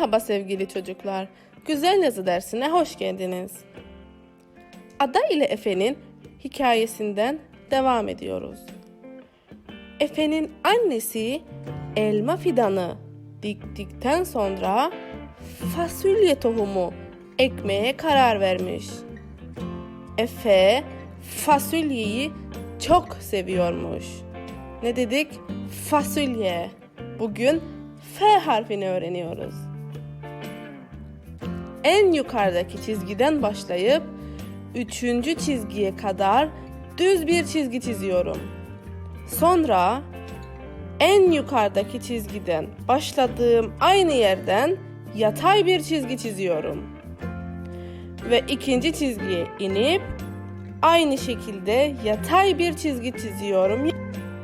Merhaba sevgili çocuklar. Güzel yazı dersine hoş geldiniz. Ada ile Efe'nin hikayesinden devam ediyoruz. Efe'nin annesi elma fidanı diktikten sonra fasulye tohumu ekmeye karar vermiş. Efe fasulyeyi çok seviyormuş. Ne dedik? Fasulye. Bugün F harfini öğreniyoruz. En yukarıdaki çizgiden başlayıp üçüncü çizgiye kadar düz bir çizgi çiziyorum. Sonra en yukarıdaki çizgiden başladığım aynı yerden yatay bir çizgi çiziyorum. Ve ikinci çizgiye inip aynı şekilde yatay bir çizgi çiziyorum.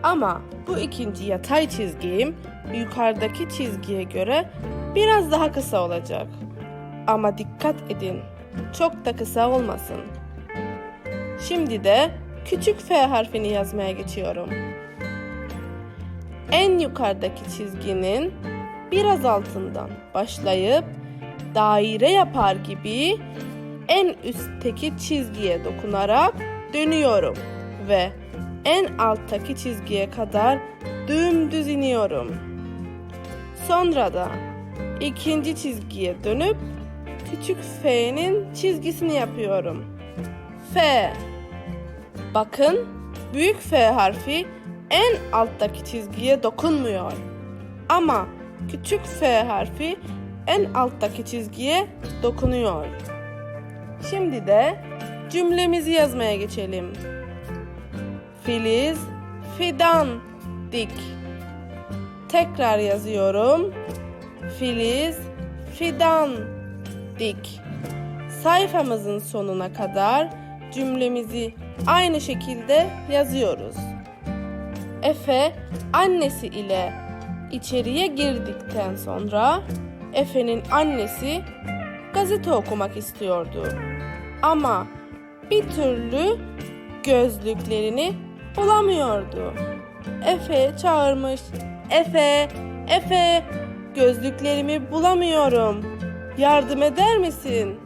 Ama bu ikinci yatay çizgim yukarıdaki çizgiye göre biraz daha kısa olacak. Ama dikkat edin, çok da kısa olmasın. Şimdi de küçük F harfini yazmaya geçiyorum. En yukarıdaki çizginin biraz altından başlayıp daire yapar gibi en üstteki çizgiye dokunarak dönüyorum ve en alttaki çizgiye kadar dümdüz iniyorum. Sonra da ikinci çizgiye dönüp küçük F'nin çizgisini yapıyorum. F. Bakın büyük F harfi en alttaki çizgiye dokunmuyor. Ama küçük F harfi en alttaki çizgiye dokunuyor. Şimdi de cümlemizi yazmaya geçelim. Filiz fidan dik. Tekrar yazıyorum. Filiz fidan dik. Sayfamızın sonuna kadar cümlemizi aynı şekilde yazıyoruz. Efe annesi ile içeriye girdikten sonra Efe'nin annesi gazete okumak istiyordu. Ama bir türlü gözlüklerini bulamıyordu. Efe çağırmış. Efe, Efe, gözlüklerimi bulamıyorum. Yardım eder misin?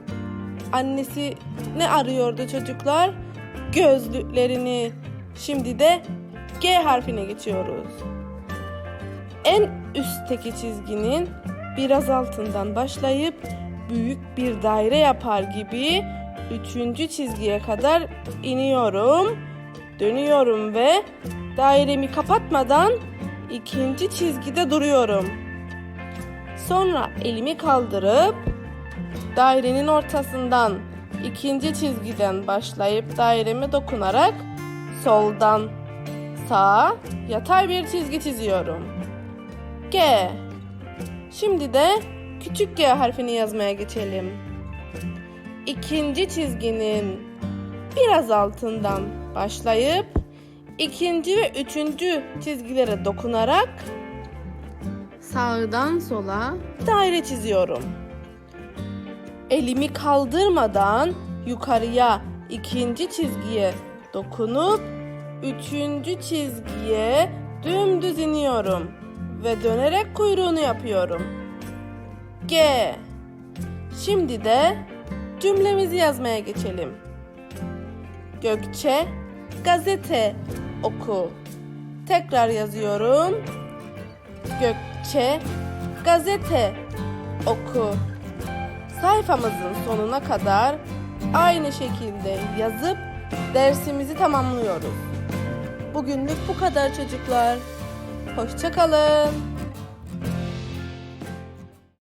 Annesi ne arıyordu çocuklar? Gözlüklerini. Şimdi de G harfine geçiyoruz. En üstteki çizginin biraz altından başlayıp büyük bir daire yapar gibi üçüncü çizgiye kadar iniyorum, dönüyorum ve dairemi kapatmadan ikinci çizgide duruyorum. Sonra elimi kaldırıp dairenin ortasından ikinci çizgiden başlayıp daireme dokunarak soldan sağa yatay bir çizgi çiziyorum. G. Şimdi de küçük G harfini yazmaya geçelim. İkinci çizginin biraz altından başlayıp ikinci ve üçüncü çizgilere dokunarak sağdan sola daire çiziyorum. Elimi kaldırmadan yukarıya ikinci çizgiye dokunup üçüncü çizgiye dümdüz iniyorum ve dönerek kuyruğunu yapıyorum. G. Şimdi de cümlemizi yazmaya geçelim. Gökçe gazete oku. Tekrar yazıyorum. Gökçe gazete oku. Sayfamızın sonuna kadar aynı şekilde yazıp dersimizi tamamlıyoruz. Bugünlük bu kadar çocuklar. Hoşçakalın.